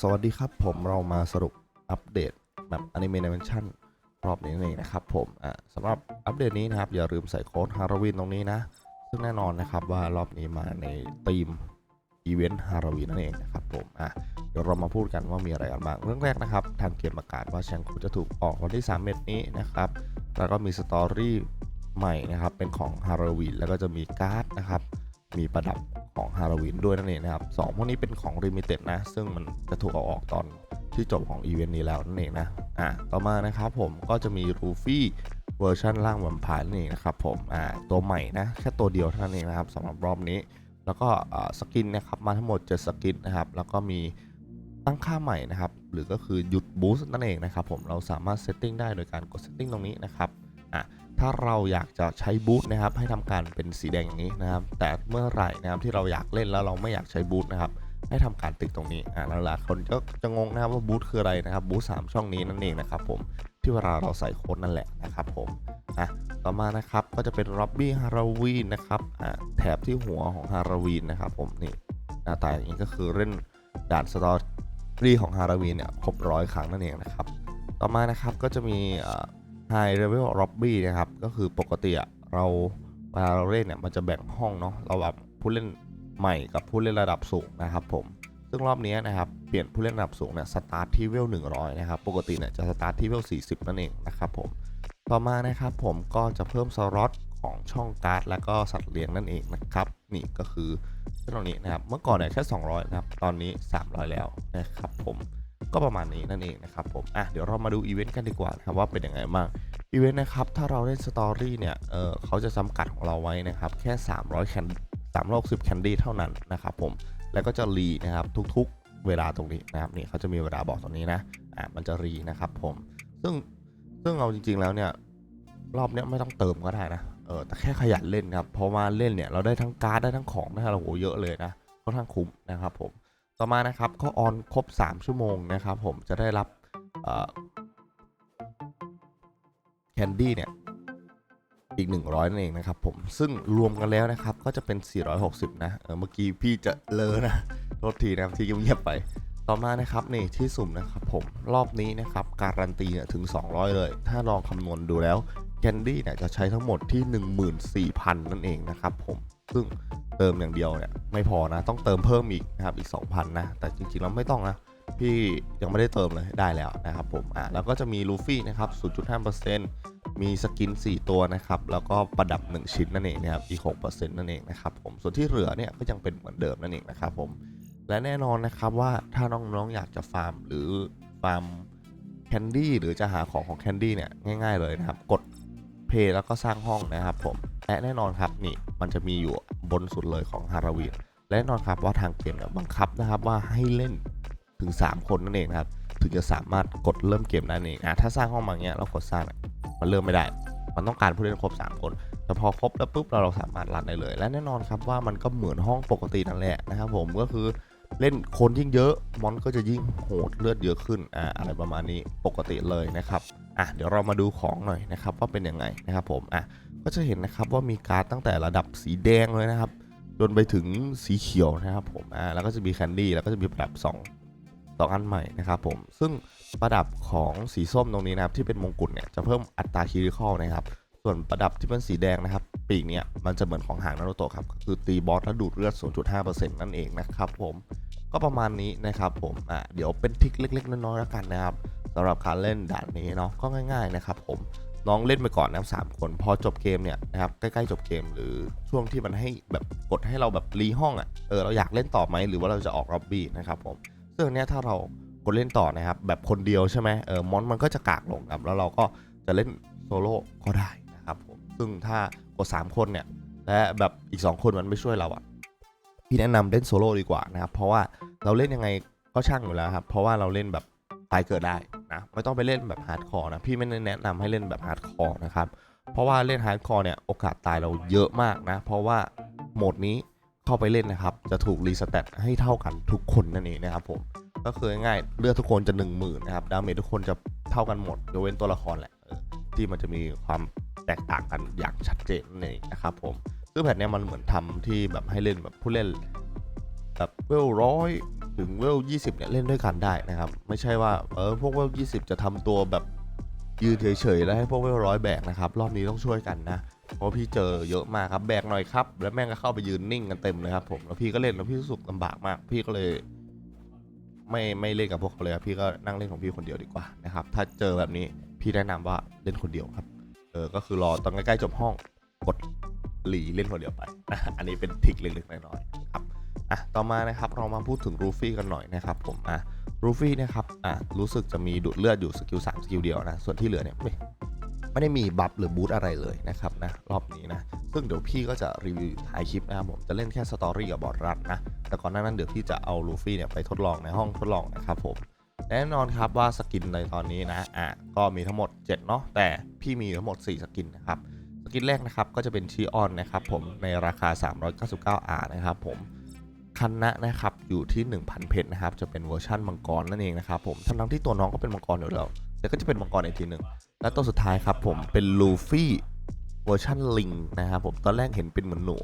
สวัสดีครับผมเรามาสรุปอัปเดตแบบอนิเมะเมชั่นรอบนี้นั่นเองนะครับผมสำหรับอัปเดตนี้นะครับ อย่าลืมใส่โค้ดฮาโลวีนตรงนี้นะ ซึ่งแน่นอนนะครับว่ารอบนี้มาในธีมอีเวนต์ฮาโลวีนนั่นเองนะครับผมอะเดี๋ยวเรามาพูดกันว่ามีอะไรกันบ้างเรื่องแรกนะครับ ทางเกมประกาศว่าแชงคูจะถูกออกวันที่ 3 เมษนี้นะครับ แล้วก็มีสตอรี่ใหม่นะครับเป็นของฮาโลวีนแล้วก็จะมีการ์ดนะครับมีประดับ ของฮาโลวีนด้วยนั่นเองนะครับสองพวกนี้เป็นของลิมิเต็ดนะ ซึ่งมันจะถูกเอาออกตอนที่จบของอีเวนต์นี้แล้วนั่นเองนะอะต่อมานะครับผมก็จะมีรูฟี่เวอร์ชันร่างแวมไพร์นั่นเองนะครับผมอ่าตัวใหม่นะแค่ตัวเดียวเท่านั้นเองนะครับสำหรับรอบนี้ แล้วก็สกินนะครับมาทั้งหมด7สกินนะครับ แล้วก็มีตั้งค่าใหม่นะครับ หรือก็คือหยุดบูสต์นั่นเองนะครับผมเราสามารถเซตติ้งได้โดยการกดเซตติ้งตรงนี้นะครับอะ ถ้าเราอยากจะใช้บูทนะครับให้ทำการเป็นสีแดงอย่างนี้นะครับ แต่เมื่อไหร่นะครับที่เราอยากเล่นแล้วเราไม่อยากใช้บูทนะครับให้ทำการติ๊กตรงนี้อ่าแล้วหลายคนก็จะงงนะครับว่าบูทคืออะไรนะครับบูทสามช่องนี้นั่นเองนะครับผมที่เวลาเราใส่โค้ดนั่นแหละนะครับผมอะต่อมานะครับก็จะเป็นร็อบบี้ฮา l ลวีนนะครับอ่าแถบที่หัวของฮา l ลวีนนะครับผมนี่หน้าตาอย่างนี้ก็คือเล่นด่านสตอรี่ของฮา l ลวีนเนี่ยครบร้อยครั้งนั่นเองนะครับต่อมานะครับก็จะมีอ่า High Level Lobby นะครับ ก็คือปกติอะเราเวลาเราเล่นเนี่ยมันจะแบ่งห้องเนาะเราแบบผู้เล่นใหม่กับผู้เล่นระดับสูงนะครับผมซึ่งรอบนี้นะครับเปลี่ยนผู้เล่นระดับสูงเนี่ยสตาร์ทที่เวล100 นะครับ ปกติเนี่ยจะสตาร์ทที่เวล40 นั่นเองนะครับผมต่อมานะครับผมก็จะเพิ่มสล็อตของช่องการ์ดและก็สัตว์เลี้ยงนั่นเองนะครับนี่ก็คือตรงนี้นะครับเมื่อก่อนเนี่ยแค่ 200 นะครับ ตอนนี้ 300 แล้วนะครับผม ก็ประมาณนี้นั่นเองนะครับผมอะเดี๋ยวเรามาดูอีเวนต์กันดีกว่านะครับว่าเป็นยังไงบ้างอีเวนต์นะครับถ้าเราเล่นสตอรี่เนี่ยเออเขาจะจำกัดของเราไว้นะครับแค่ 300แคน360แคนดี้เท่านั้นนะครับผมแล้วก็จะรีนะครับทุกๆเวลาตรงนี้นะครับนี่เขาจะมีเวลาบอกตรงนี้นะอะมันจะรีนะครับผมซึ่งซึ่งเอาจริงๆแล้วเนี่ยรอบเนี้ยไม่ต้องเติมก็ได้นะเออแต่แค่ขยันเล่นครับพราะว่าเล่นเนี่ยเราได้ทั้งการ์ดได้ทั้งของได้เราโหเยอะเลยนะค่อนข้างคุ้มนะครับผม ต่อมานะครับเขาออนครบ 3 ชั่วโมงนะครับ ผมจะได้รับแคนดี้เนี่ยอีก 100 นั่นเองนะครับผมซึ่งรวมกันแล้วนะครับก็จะเป็น 460 นะเเมื่อกี้พี่จะเลอนะโทษทีนะครับที่เงียบไปต่อมานะครับนี่ที่สุ่มนะครับผมรอบนี้นะครับการันตีเนี่ยถึง 200 เลย ถ้าลองคำนวณดูแล้วแคนดี้เนี่ยจะใช้ทั้งหมดที่ 14,000 นั่นเองนะครับผม ซึ่งเติมอย่างเดียวเนี่ยไม่พอนะ ต้องเติมเพิ่มอีกนะครับอีก 2,000 นะ แต่จริงๆแล้วไม่ต้องนะ พี่ยังไม่ได้เติมเลยได้แล้วนะครับผมอะแล้วก็จะมีลูฟี่นะครับ 0.5%มีสกิน 4 ตัวนะครับ แล้วก็ประดับ 1 ชิ้นนั่นเองนะครับอีก 6%นั่นเองนะครับผมส่วนที่เหลือเนี่ยก็ยังเป็นเหมือนเดิมนั่นเองนะครับผมและแน่นอนนะครับว่าถ้าน้องๆอยากจะฟาร์มหรือฟาร์มแคนดี้หรือจะหาของของแคนดี้เนี่ยง่าย ๆเลยนะครับ กดเพย์แล้วก็สร้างห้องนะครับผม และแน่นอนครับนี่มันจะมีอยู่บนสุดเลยของฮาราวีและแน่นอนครับว่าทางเกมเนี่ยบังคับนะครับว่าให้เล่นถึง 3 คนนั่นเองนะครับถึงจะสามารถกดเริ่มเกมนั่นเองอะถ้าสร้างห้องมาเงี้ยเรากดสร้างมันเริ่มไม่ได้ มันต้องการผู้เล่นครบ 3 คนแต่พอครบแล้วปุ๊บเราเราสามารถรันได้เลย และแน่นอนครับว่ามันก็เหมือนห้องปกตินั่นแหละนะครับผมก็คือเล่นคนยิ่งเยอะมอนก็จะยิ่งโหดเลือดเยอะขึ้นอ่าอะไรประมาณนี้ปกติเลยนะครับอะเดี๋ยวเรามาดูของหน่อยนะครับว่าเป็นยังไงนะครับผมอะ ก็จะเห็นนะครับว่ามีการ์ดตั้งแต่ระดับสีแดงเลยนะครับจนไปถึงสีเขียวนะครับผมอ่าแล้วก็จะมีแคนดี้แล้วก็จะมีประดับ2 2อันใหม่นะครับผมซึ่งประดับของสีส้มตรงนี้นะครับที่เป็นมงกุฎเนี่ยจะเพิ่มอัตราคิริคอลนะครับส่วนประดับที่เป็นสีแดงนะครับ ปีกเนี่ยมันจะเหมือนของหางนารูโตะครับก็คือตีบอสแล้วดูดเลือด 0.5%นั่นเองนะครับผมก็ประมาณนี้นะครับผมอ่าเดี๋ยวเป็นทิคเล็ก ๆ น้อยๆแล้วกันนะครับสำหรับการเล่นด่านนี้เนาะก็ง่าย ๆ นะครับผม น้องเล่นไปก่อนนะครับสามคนพอจบเกมเนี่ยนะครับใกล้ๆจบเกมหรือช่วงที่มันให้แบบกดให้เราแบบรีห้องอะ่ะเออเราอยากเล่นต่อไหมหรือว่าเราจะออกร็อบบี้นะครับผมซึ่งเนี้ยถ้าเรากดเล่นต่อนะครับแบบคนเดียวใช่ไหมเออมอนมันก็จะกากลงครับแล้วเราก็จะเล่นโซโล่ก็ได้นะครับผมซึ่งถ้ากด3คนเนี่ยและแบบอีก 2 คนมันไม่ช่วยเราอะ่ะพี่แนะนำเล่นโซโล่ดีกว่านะครับเพราะว่าเราเล่นยังไงก็ช่างอยู่แล้วครับเพราะว่าเราเล่นแบบตายเกิดได้ นะไม่ต้องไปเล่นแบบฮาร์ดคอร์นะพี่ไม่ได้แนะนำให้เล่นแบบฮาร์ดคอร์นะครับเพราะว่าเล่นฮาร์ดคอร์เนี่ยโอกาสตายเราเยอะมากนะ เพราะว่าโหมดนี้เข้าไปเล่นนะครับ จะถูกรีสแตทให้เท่ากันทุกคนนั่นเองนะครับผมก็คือง่ายๆเลือดทุกคนจะ 1 0,000นะครับดาเมจทุกคนจะเท่ากันหมดยกเว้นตัวละครแหละที่มันจะมีความแตกต่างกันอย่างชัดเจนนั่นเองนะครับผมซึ่งแผ่นเนี้ยมันเหมือนทำที่แบบให้เล่นแบบผู้เล่นแบบเวลร้อย ถึงเวล 20 เนี่ย เล่นด้วยกันได้นะครับ ไม่ใช่ว่าเออพวกเวล 20 จะทำตัวแบบยืนเฉยๆแล้วให้พวกเวลร้อยแบกนะครับ รอบนี้ต้องช่วยกันนะ เพราะพี่เจอเยอะมากครับแบกหน่อยครับ แล้วแม่งก็เข้าไปยืนนิ่งกันเต็มเลยครับผมแล้วพี่ก็เล่นแล้วพี่รู้สึกลำบากมาก พี่ก็เลย ไม่ไม่เล่นกับพวกเขาเลยพี่ก็นั่งเล่นของพี่คนเดียวดีกว่านะครับถ้าเจอแบบนี้พี่แนะนำว่าเล่นคนเดียวครับเออก็คือรอตอนใกล้ๆจบห้องกดหลีเล่นคนเดียวไป อันนี้เป็นทิคเล็กๆน้อยๆครับ อะต่อมานะครับเรามาพูดถึงรูฟี่กันหน่อยนะครับผมอะรูฟี่นะครับอะรู้สึกจะมีดูดเลือดอยู่สกิล3สกิลเดียวนะส่วนที่เหลือเนี่ยไม่ไม่ได้มีบัฟหรือบูทอะไรเลยนะครับนะรอบนี้นะซึ่งเดี๋ยวพี่ก็จะรีวิวท้ายคลิปนะครับผมจะเล่นแค่สตอรี่กับบอร์ดรัดนะแต่ก่อนหน้านั้นเดี๋ยวพี่จะเอาลูฟี่เนี่ยไปทดลองในห้องทดลองนะครับผมแน่นอนครับว่าสกินในตอนนี้นะอะก็มีทั้งหมด7เนาะแต่พี่มีทั้งหมด 4 สกินนะครับสกินแรกนะครับก็จะเป็นชีออนนะครับผมในราคา 399 R นะครับผม คันนะนะครับอยู่ที่ 1,000 เพชรนะครับจะเป็นเวอร์ชั่นมังกรนั่นเองนะครับผมทั้งที่ตัวน้องก็เป็นมังกรอยู่แล้วแต่ก็จะเป็นมังกรอีกทีหนึ่งและตัวสุดท้ายครับผมเป็นลูฟี่เวอร์ชันลิงนะครับผมตอนแรกเห็นเป็นเหมือนหนู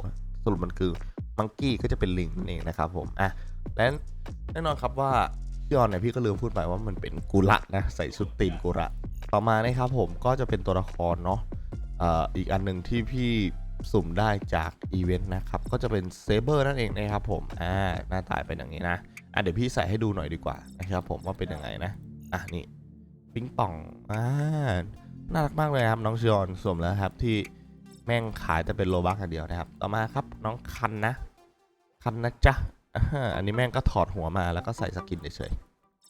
สรุปมันคือมังกี้ก็จะเป็นลิงนั่นเองนะครับผมอะและแน่นอนครับว่าพี่ออนเนี่ยพี่ก็ลืมพูดไปว่ามันเป็นกุระนะใส่ชุดตีนกุระต่อมานะครับผมก็จะเป็นตัวละครเนาะอ่ออีกอันหนึ่งที่พี่ สุ่มได้จากอีเวนต์นะครับ ก็จะเป็นเซเบอร์นั่นเองนะครับผมอ่าหน้าตาเป็นอย่างนี้นะอะเดี๋ยวพี่ใส่ให้ดูหน่อยดีกว่านะครับผมว่าเป็นยังไงนะอะนี่ปิงป่องอ่าน่ารักมากเลยครับน้องชอนสวมแล้วครับที่แม่งขายแต่เป็นโลบักอย่างเดียวนะครับ ต่อมาครับน้องคันนะคันนะจ๊ะอ่าอันนี้แม่งก็ถอดหัวมาแล้วก็ใส่สกินเฉย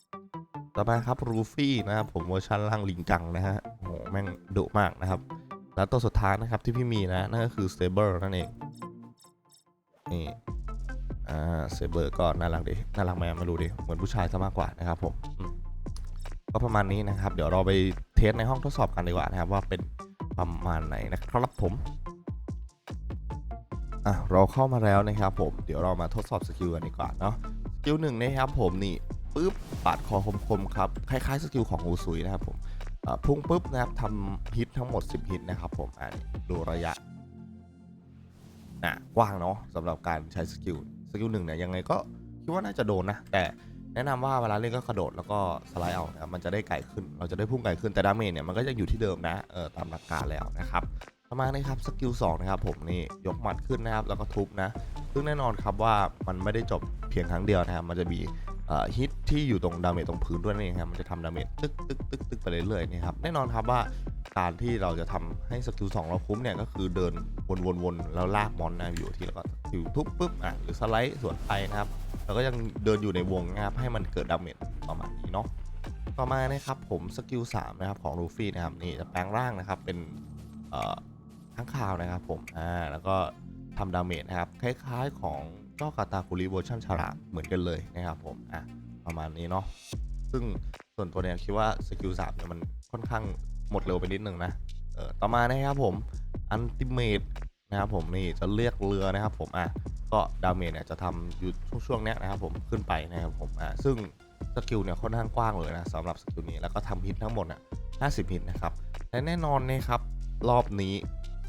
ๆต่อมาครับรูฟี่นะครับผมเวอร์ชันล่างลิงกังนะฮะโอ้โหแม่งดุมากนะครับ แล้วตัวสุดท้ายนะครับที่พี่มีนะนั่นก็คือเซเบอร์นั่นเอง นี่ อ่าเซเบอร์ก็น่ารักดี น่ารักไหมไม่รู้ดิ เหมือนผู้ชายซะมากกว่านะครับผม ก็ประมาณนี้นะครับ เดี๋ยวเราไปเทสในห้องทดสอบกันดีกว่านะครับว่าเป็นประมาณไหนนะครับผม อะเราเข้ามาแล้วนะครับผม เดี๋ยวเรามาทดสอบสกิลกันดีกว่าเนาะ สกิลหนึ่งนะครับผมนี่ปึ๊บปาดคอคมๆครับ คล้ายๆสกิลของอูซุยนะครับผม พุ่งปุ๊บนะครับทำฮิตทั้งหมด 10 ฮิตนะครับผมอะนี่ดูระยะอะกว้างเนาะสำหรับการใช้สกิลสกิลหนึ่งเนี่ยยังไงก็คิดว่าน่าจะโดนนะ แต่แนะนำว่าเวลาเล่นก็กระโดดแล้วก็สไลด์เอานะครับมันจะได้ไกลขึ้น เราจะได้พุ่งไกลขึ้นแต่ดาเมจเนี่ยมันก็ยังอยู่ที่เดิมนะเออตามหลักการแล้วนะครับต่อมานะครับสกิล2นะครับผมนี่ยกหมัดขึ้นนะครับแล้วก็ทุบนะซึ่งแน่นอนครับว่ามันไม่ได้จบเพียงครั้งเดียวนะครับมันจะมี ฮิตที่อยู่ตรงดาเมจตรงพื้นด้วยนั่ครับมันจะทำดาเมจตึกตึกตึกตึกไปเรื่อยๆนะครับแน่นอนครับว่าการที่เราจะทำให้สกิล2เราคุ้มเนี่ยก็คือเดินวนๆๆแล้วลากมอนนะอยู่ที่แล้วก็สกิลทุบปุ๊บอะหรือสไลด์สวนไปนะครับแล้วก็ยังเดินอยู่ในวงนะครับให้มันเกิดดาเมจประมาณนี้เนาะต่อมานะครับผมสกิล3นะครับของลูฟี่นะครับนี่จะแปลงร่างนะครับเป็นข้างข่าวนะครับผมอ่าแล้วก็ทำดาเมจนะครับคล้ายๆของ เจ้าตาคุริเวอร์ชันฉลามเหมือนกันเลยนะครับผมอะประมาณนี้เนาะซึ่งส่วนตัวเนี่ยคิดว่าสกิล3เนี่ยมันค่อนข้างหมดเร็วไปนิดนึงนะเออต่อมานะครับผมอันติเมตนะครับผมนี่จะเรียกเรือนะครับผมอะก็ดาเมจเนี่ยจะทำอยู่ช่วงๆเนี้ยนะครับผมขึ้นไปนะครับผมอะซึ่งสกิลเนี่ยค่อนข้างกว้างเลยนะสำหรับสกิลนี้แล้วก็ทำฮิตทั้งหมดอะ50ฮิตนะครับและแน่นอนนะครับรอบนี้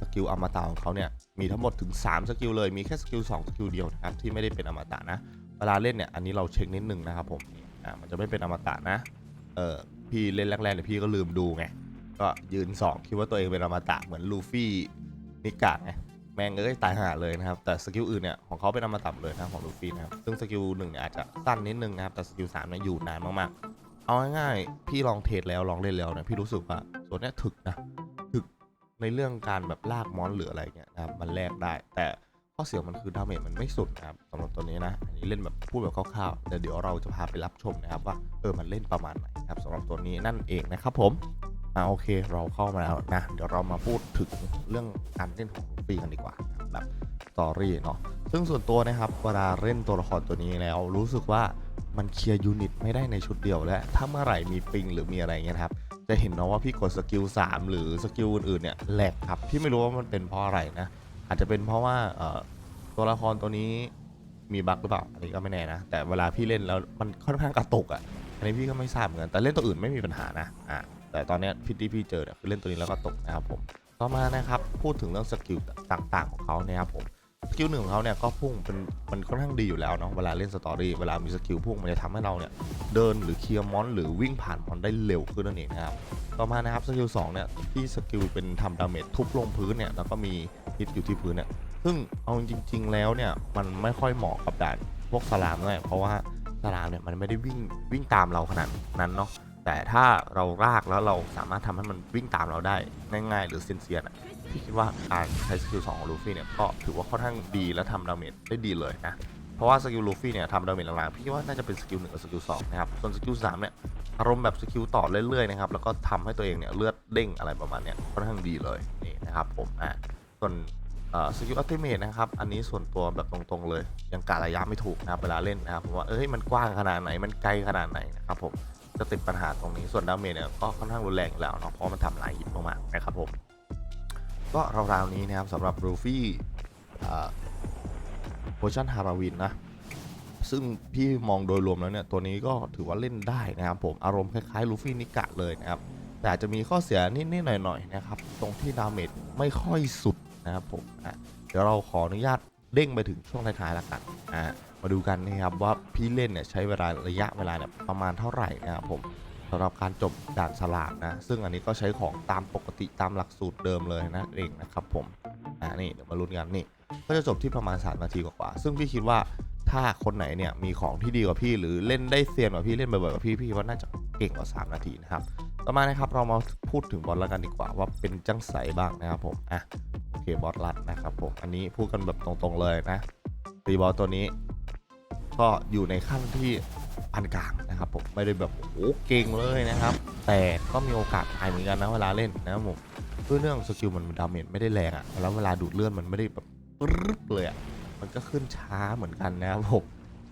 สกิลอมตะของเขาเนี่ยมีทั้งหมดถึง 3 สกิลเลยมีแค่สกิล2สกิลเดียวนะครับที่ไม่ได้เป็นอมตะนะเวลาเล่นเนี่ยอันนี้เราเช็คนิดนึงนะครับผมอ่ามันจะไม่เป็นอมตะนะเออพี่เล่นแรกๆเนี่ยพี่ก็ลืมดูไงก็ยืน 2 คิดว่าตัวเองเป็นอมตะเหมือนลูฟี่นิกะไงแม่งเอ้ยตายห่าเลยนะครับแต่สกิลอื่นเนี่ยของเขาเป็นอมตะเลยนะของลูฟี่นะครับซึ่งสกิลหนึ่งเนี่ยอาจจะสั้นนิดนึงนะครับแต่สกิลสามเนี่ยอยู่นานมากๆเอาง่ายๆพี่ลองเทสแล้วลองเล่นแล้วเนี่ยพี่รู้สึกว่าตัวเนี้ยถึกนะ ในเรื่องการแบบลากมอนหรืออะไรเงี้ยนะครับมันแลกได้ แต่ข้อเสียมันคือดาเมจมันไม่สุดนะครับสำหรับตัวนี้นะอันนี้เล่นแบบพูดแบบคร่าวๆแต่เดี๋ยวเราจะพาไปรับชมนะครับว่าเออมันเล่นประมาณไหนครับสำหรับตัวนี้นั่นเองนะครับผมอ่าโอเคเราเข้ามาแล้วนะเดี๋ยวเรามาพูดถึงเรื่องการเล่นของลูฟี่กันดีกว่าแบบสตอรี่เนาะซึ่งส่วนตัวนะครับเวลาเล่นตัวละครตัวนี้แล้วรู้สึกว่ามันเคลียร์ยูนิตไม่ได้ในชุดเดียวและถ้าเมื่อไหร่มีปิงหรือมีอะไรเงี้ยครับ จะเห็นเนาะว่าพี่กดสกิล3หรือสกิลอื่นๆเนี่ยแหลกครับพี่ไม่รู้ว่ามันเป็นเพราะอะไรนะอาจจะเป็นเพราะว่าตัวละครตัวนี้มีบั๊กหรือเปล่าอันนี้ก็ไม่แน่นะ แต่เวลาพี่เล่นแล้วมันค่อนข้างกระตุกอะอันนี้พี่ก็ไม่ทราบเหมือนกันแต่เล่นตัวอื่นไม่มีปัญหานะอะแต่ตอนเนี้ยพี่ที่พี่เจอเนี่ยคือเล่นตัวนี้แล้วก็ตกนะครับผมต่อมานะครับพูดถึงเรื่องสกิลต่างๆของเขาเนี่ยครับผม สกิลหนึ่งของเขาเนี่ยก็พุ่งเป็นมันค่อนข้างดีอยู่แล้วเนาะเวลาเล่นสตอรี่เวลามีสกิลพุ่งมันจะทำให้เราเนี่ยเดินหรือเคลียร์มอนหรือวิ่งผ่านมอนได้เร็วขึ้นนั่นเองนะครับต่อมานะครับสกิลสองเนี่ยที่สกิลเป็นทำดาเมจทุบลงพื้นเนี่ยแล้วก็มีฮิตอยู่ที่พื้นเนี่ยซึ่งเอาจริง ๆ แล้วเนี่ยมันไม่ค่อยเหมาะกับด่านพวกสลามด้วยเพราะว่าสลามเนี่ยมันไม่ได้วิ่งวิ่งตามเราขนาดนั้นเนาะ แต่ถ้าเรารากแล้วเราสามารถทำให้มันวิ่งตามเราได้ง่าย ๆ หรือเซียนๆอะพี่คิดว่าการใช้สกิล2ของลูฟี่เนี่ยก็ถือว่าค่อนข้างดีและทำดาเมจได้ดีเลยนะเพราะว่าสกิลลูฟี่เนี่ยทำดาเมจหลังๆพี่ว่าน่าจะเป็นสกิลหนึ่งกับสกิลสองนะครับส่วนสกิลสามเนี่ยอารมณ์แบบสกิลต่อเรื่อยๆนะครับแล้วก็ทำให้ตัวเองเนี่ยเลือดเด้งอะไรประมาณเนี้ยค่อนข้างดีเลยนี่นะครับผมอะส่วนสกิลอัลติเมทนะครับ อันนี้ส่วนตัวแบบตรงๆเลย ยังกะระยะไม่ถูกนะครับเวลาเล่นนะครับผมว่าเอ้ยมันกว้างขนาดไหนมันไกลขนาดไหนนะครับผม จะติดปัญหาตรงนี้ส่วนดาเมจเนี่ยก็ค่อนข้างรุนแรงอยู่แล้วเนาะเพราะมันทำหลายฮิตมากๆนะครับผมก็ราวๆนี้นะครับสำหรับรูฟี่โพชั่นฮาราวินนะซึ่งพี่มองโดยรวมแล้วเนี่ยตัวนี้ก็ถือว่าเล่นได้นะครับผมอารมณ์คล้ายๆลูฟี่นิกะเลยนะครับแต่จะมีข้อเสียนิดๆหน่อยๆนะครับตรงที่ดาเมจไม่ค่อยสุดนะครับผมเดี๋ยวเราขออนุญาตเด้งไปถึงช่วงท้ายๆแล้วกันอะ มาดูกันนะครับว่าพี่เล่นเนี่ยใช้เวลาระยะเวลาเนี่ยประมาณเท่าไหร่นะครับผมสำหรับการจบด่านสลากนะ ซึ่งอันนี้ก็ใช้ของตามปกติตามหลักสูตรเดิมเลยนะเองนะครับผมอ่านี่เดี๋ยวมาลุ้นกันนี่ก็จะจบที่ประมาณ3นาทีกว่าๆซึ่งพี่คิดว่าถ้าคนไหนเนี่ยมีของที่ดีกว่าพี่หรือเล่นได้เซียนกว่าพี่เล่นบ่อยๆกว่าพี่พี่ว่าน่าจะเก่งกว่า 3 นาทีนะครับต่อมานะครับเรามาพูดถึงบอลแล้วกันดีกว่าว่าเป็นจังใสบ้างนะครับผมอะโอเคบอสลัดนะครับผมอันนี้พูดกันแบบตรงๆเลยนะตีบอลตัวนี้ ก็อยู่ในขั้นที่ปานกลางนะครับผมไม่ได้แบบโอ้เก่งเลยนะครับ แต่ก็มีโอกาสตายเหมือนกันนะเวลาเล่นนะครับผมด้วยเรื่องสกิลมันดาเมจไม่ได้แรงอะ่ะแล้วเวลาดูดเลือดมันไม่ได้แบบปึ๊บเลยอะมันก็ขึ้นช้าเหมือนกันนะครับผม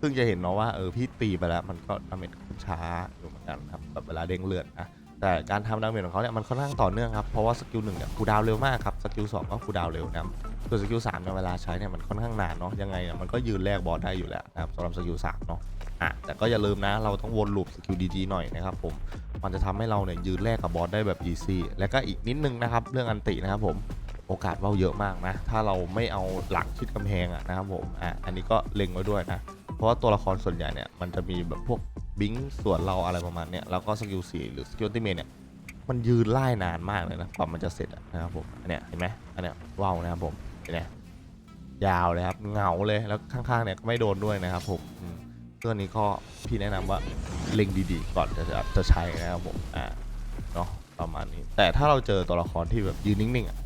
ซึ่งจะเห็นเนาะว่าเออพี่ตีไปแล้วมันก็ดาเมจขึ้นช้าอยู่เหมือนกันครับแบบเวลาเด้งเลือดนะ แต่การทำดาเมจของเขาเนี่ยมันค่อนข้างต่อเนื่องครับ เพราะว่าสกิลหนึ่งเนี่ยคูดาวเร็วมากครับ สกิลสองก็คูดาวเร็วนะครับส่วนสกิลสามเนี่ยเวลาใช้เนี่ยมันค่อนข้างนานเนาะ ยังไงเนี่ยมันก็ยืนแลกบอสได้อยู่แล้วนะครับสำหรับสกิลสามเนาะ อะ แต่ก็อย่าลืมนะ เราต้องวนลูปสกิลดีๆหน่อยนะครับผม มันจะทำให้เราเนี่ยยืนแลกกับบอสได้แบบอีซี่ และก็อีกนิดนึงนะครับเรื่องอันตินะครับผมโอกาสเว้าเยอะมากนะ ถ้าเราไม่เอาหลังชิดกำแพงอะนะครับผม อะ อันนี้ก็เล็งไว้ด้วยนะ เพราะว่าตัวละครส่วนใหญ่เนี่ยมันจะมีแบบพวก บิงส่วนเราอะไรประมาณเนี้ยแล้วก็สกิลสี่หรือสกิลติเมเนี่ยมันยืนไล่นานมากเลยนะกว่ามันจะเสร็จนะครับผมอันเนี้ยเห็นไหมอันเนี้ยว้าวนะครับผมเห็นไหมยาวเลยครับเหงาเลยแล้วข้างๆเนี่ยก็ไม่โดนด้วยนะครับผมเรื่องนี้ก็พี่แนะนำว่าเล็งดีๆ ก่อนจะจะจะใช้นะครับผมอ่าเนาะประมาณนี้ แต่ถ้าเราเจอตัวละครที่แบบยืนนิ่งๆอะ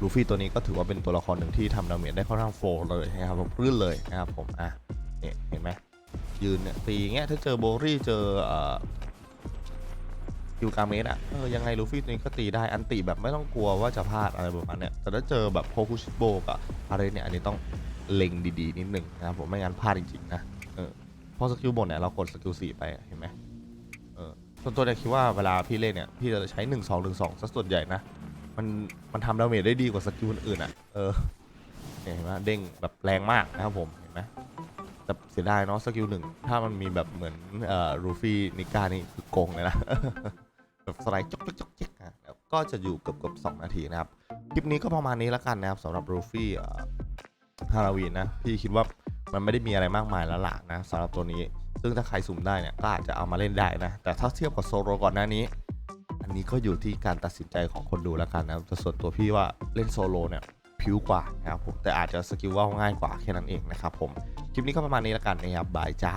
ลูฟี่ตัวนี้ก็ถือว่าเป็นตัวละครหนึ่งที่ทำดาเมจได้ค่อนข้างโฟลเลยนะครับผมรื่นเลยนะครับผมอะเนี่ยเห็นไหม ยืนเนี่ยตีอย่างเงี้ยถ้าเจอโบรี่เจอเอ่อคิวกาเมสอะเออยังไงลูฟี่ตัวนี้ก็ตีได้อันติแบบไม่ต้องกลัวว่าจะพลาดอะไรประมาณเนี้ยแต่ถ้าเจอแบบโคคุชิโบกับอะไรเนี่ยอันนี้ต้องเล็งดีๆนิดหนึ่งนะครับผมไม่งั้นพลาดจริงๆนะเออพอสกิลบนเนี่ยเรากดสกิลสี่ไปเห็นไหมเออส่วนตัวเนี่ยคิดว่าเวลาพี่เล่นเนี่ยพี่จะใช้หนึ่งสองหนึ่งสองซะส่วนใหญ่นะมันมันทำดาเมจได้ดีกว่าสกิลอื่นอะเออเนี่ยเห็นไหมเด้งแบบแรงมากนะครับผมเห็นไหม แต่เสียดายเนาะสกิลหนึ่งถ้ามันมีแบบเหมือนเอ่อรูฟี่นิก้านี่คือโกงเลยนะ แบบสไลด์จกจกจกจกอะแล้วก็จะอยู่เกือบเกือบสองนาทีนะครับ คลิปนี้ก็ประมาณนี้ล้วกันนะครับสำหรับรูฟี่ฮาราวีนนะพี่คิดว่ามันไม่ได้มีอะไรมากมายแล้วล่ะนะสำหรับตัวนี้ ซึ่งถ้าใครสุ่มได้เนี่ยก็อาจจะเอามาเล่นได้นะ แต่ถ้าเทียบกับโซโลก่อนหน้านี้ อันนี้ก็อยู่ที่การตัดสินใจของคนดูแล้วกันนะแต่ส่วนตัวพี่ว่าเล่นโซโลเนี่ย ผิวกว่านะครับผมแต่อาจจะสกิลว่าง่ายกว่าแค่นั้นเองนะครับผม คลิปนี้ก็ประมาณนี้แล้วกันนะครับบายจ้า